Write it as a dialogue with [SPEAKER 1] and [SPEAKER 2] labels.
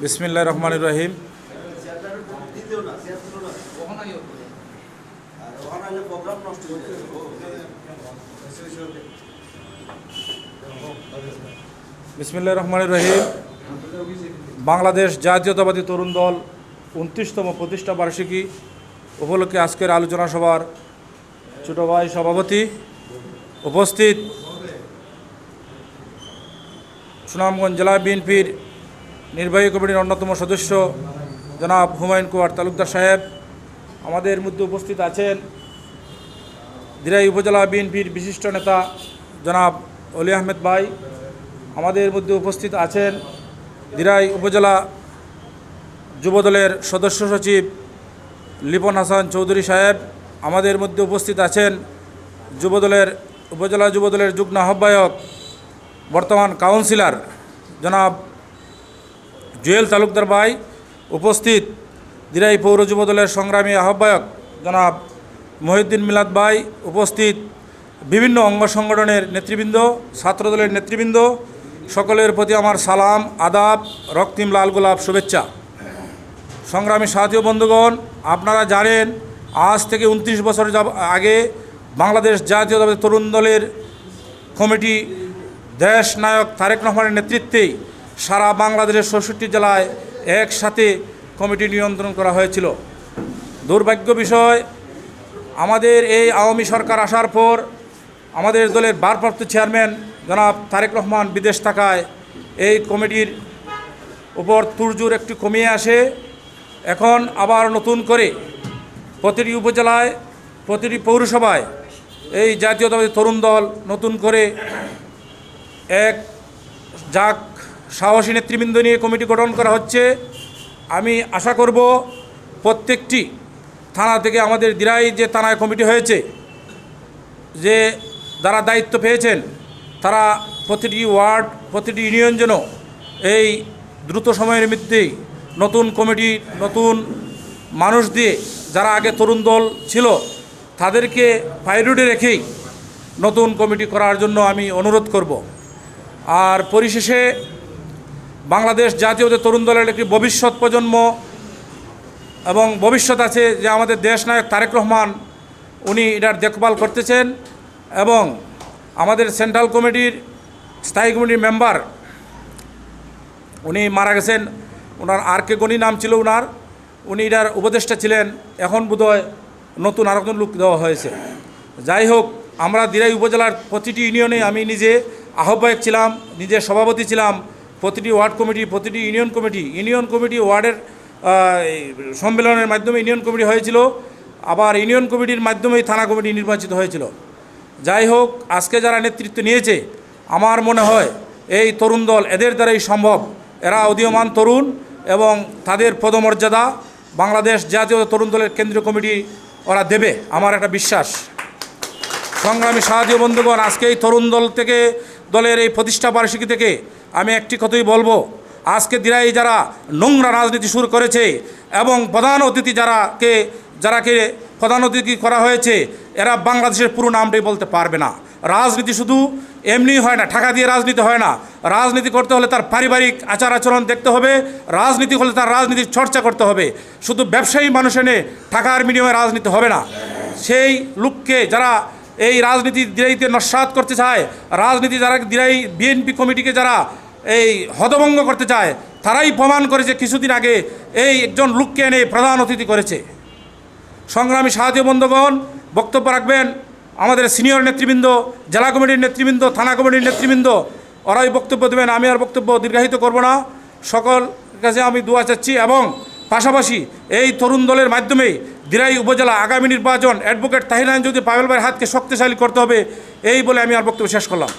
[SPEAKER 1] বিসমিল্লাহ রহমান রহিম। বিসমিল্লাহ রহমান রহিম। বাংলাদেশ জাতীয়তাবাদী তরুণ দল উনত্রিশতম প্রতিষ্ঠা বার্ষিকী উপলক্ষে আজকের আলোচনা সভার ছোট ভাই সভাপতি উপস্থিত সুনামগঞ্জ জেলা বিএনপির নির্বাহী কমিটির অন্যতম সদস্য জনাব হুমায়ুন কুমার তালুকদার সাহেব। আমাদের মধ্যে উপস্থিত আছেন দিরাই উপজেলা বিএনপির বিশিষ্ট নেতা জনাব অলি আহমেদ ভাই। আমাদের মধ্যে উপস্থিত আছেন দিরাই উপজেলা যুবদলের সদস্য সচিব লিপন হাসান চৌধুরী সাহেব। আমাদের মধ্যে উপস্থিত আছেন যুবদলের উপজেলা যুবদলের যুগ্ম আহ্বায়ক বর্তমান কাউন্সিলর জনাব জুয়েল তালুকদার ভাই, উপস্থিত দিরাই পৌর যুবদলের সংগ্রামী আহ্বায়ক জনাব মহিউদ্দিন মিলাদ ভাই, উপস্থিত বিভিন্ন অঙ্গ সংগঠনের নেতৃবৃন্দ ছাত্রদলের নেতৃবৃন্দ, সকলের প্রতি আমার সালাম, আদাব, রক্তিম লাল গোলাপ শুভেচ্ছা। সংগ্রামী সাথী বন্ধুগণ, আপনারা জানেন, আজ থেকে উনত্রিশ বছর যাব- আগে বাংলাদেশ জাতীয়তাবাদী তরুণ দলের কমিটি দেশ নায়ক তারেক রহমানের নেতৃত্বে সারা বাংলাদেশের ষষ্ঠটি জেলায় একসাথে কমিটি নিয়ন্ত্রণ করা হয়েছিল। দুর্ভাগ্য বিষয়, আমাদের এই আওয়ামী সরকার আসার পর আমাদের দলের ভারপ্রাপ্ত চেয়ারম্যান জনাব তারেক রহমান বিদেশ থাকায় এই কমিটির উপর তুরজুর একটু কমিয়ে আসে। এখন আবার নতুন করে প্রতিটি উপজেলায়, প্রতিটি পৌরসভায় এই জাতীয়তাবাদী তরুণ দল নতুন করে এক, যাক, সাহসী নেতৃবৃন্দ নিয়ে কমিটি গঠন করা হচ্ছে। আমি আশা করব প্রত্যেকটি থানা থেকে আমাদের দিরাই যে থানায় কমিটি হয়েছে, যে যারা দায়িত্ব পেয়েছেন, তারা প্রতিটি ওয়ার্ড, প্রতিটি ইউনিয়ন যেন এই দ্রুত সময়ের মধ্যেই নতুন কমিটি, নতুন মানুষ দিয়ে যারা আগে তরুণ দল ছিল, তাদেরকে প্রায়োরিটি রেখেই নতুন কমিটি করার জন্য আমি অনুরোধ করব। আর পরিশেষে বাংলাদেশ জাতীয় তরুণ দলের একটি ভবিষ্যৎ প্রজন্ম এবং ভবিষ্যৎ আছে যে আমাদের দেশ নায়ক তারেক রহমান, উনি এটার দেখভাল করতেছেন এবং আমাদের সেন্ট্রাল কমিটির স্থায়ী কমিটির মেম্বার, উনি মারা গেছেন। ওনার আর কে গণি নাম ছিল ওনার উনি এটার উপদেষ্টা ছিলেন। এখন বোধহয় নতুন আরেকজন লোক দেওয়া হয়েছে। যাই হোক, আমরা দিরাই উপজেলার প্রতিটি ইউনিয়নে আমি নিজে আহ্বায়ক ছিলাম নিজে সভাপতি ছিলাম, প্রতিটি ওয়ার্ড কমিটি, প্রতিটি ইউনিয়ন কমিটি ইউনিয়ন কমিটি ওয়ার্ডের সম্মেলনের মাধ্যমে ইউনিয়ন কমিটি হয়েছিল, আবার ইউনিয়ন কমিটির মাধ্যমেই থানা কমিটি নির্বাচিত হয়েছিল। যাই হোক, আজকে যারা নেতৃত্ব নিয়েছে, আমার মনে হয় এই তরুণ দল এদের দ্বারাই সম্ভব। এরা উদীয়মান তরুণ এবং তাদের পদমর্যাদা বাংলাদেশ জাতীয় তরুণ দলের কেন্দ্রীয় কমিটি ওরা দেবে, আমার একটা বিশ্বাস। সংগ্রামী সাহায্য বন্ধুগণ, আজকে এই তরুণ দল থেকে দলের এই প্রতিষ্ঠা বার্ষিকী থেকে আমি একটি কথাই বলব। আজকে দিরাই যারা নোংরা রাজনীতি শুরু করেছে এবং প্রধান অতিথি যারাকে যারাকে প্রধান অতিথি করা হয়েছে, এরা বাংলাদেশের পুরো নামটাই বলতে পারবে না। রাজনীতি শুধু এমনি হয় না টাকা দিয়ে রাজনীতি হয় না। রাজনীতি করতে হলে তার পারিবারিক আচার আচরণ দেখতে হবে, রাজনীতি হলে তার রাজনীতির চর্চা করতে হবে। শুধু ব্যবসায়ী মানুষ এনে টাকার বিনিময়ে রাজনীতি হবে না। সেই লোককে যারা এই রাজনীতি দিরাইতে নস্বাত করতে চায়, রাজনীতি যারা দিরাই বিএনপি কমিটিকে যারা এই হদভঙ্গ করতে চায়, তারাই প্রমাণ করেছে কিছুদিন আগে এই একজন লোককে এনে প্রধান অতিথি করেছে। সংগ্রামী সাহায্য বন্ধুগণ, বক্তব্য রাখবেন আমাদের সিনিয়র নেতৃবৃন্দ, জেলা কমিটির নেতৃবৃন্দ, থানা কমিটির নেতৃবৃন্দ, ওরাই বক্তব্য দেবেন, আমি আর বক্তব্য দীর্ঘায়িত করব না। সকল কাছে আমি দোয়া চাচ্ছি এবং পাশাপাশি এই তরুণ দলের মাধ্যমে দিরাই উপজেলা আগামী নির্বাচন অ্যাডভোকেট তাহিরান যদি পাবেল ভাইয়ের হাতকে শক্তিশালী করতে হবে, এই বলে আমি আর বক্তব্য শেষ করলাম।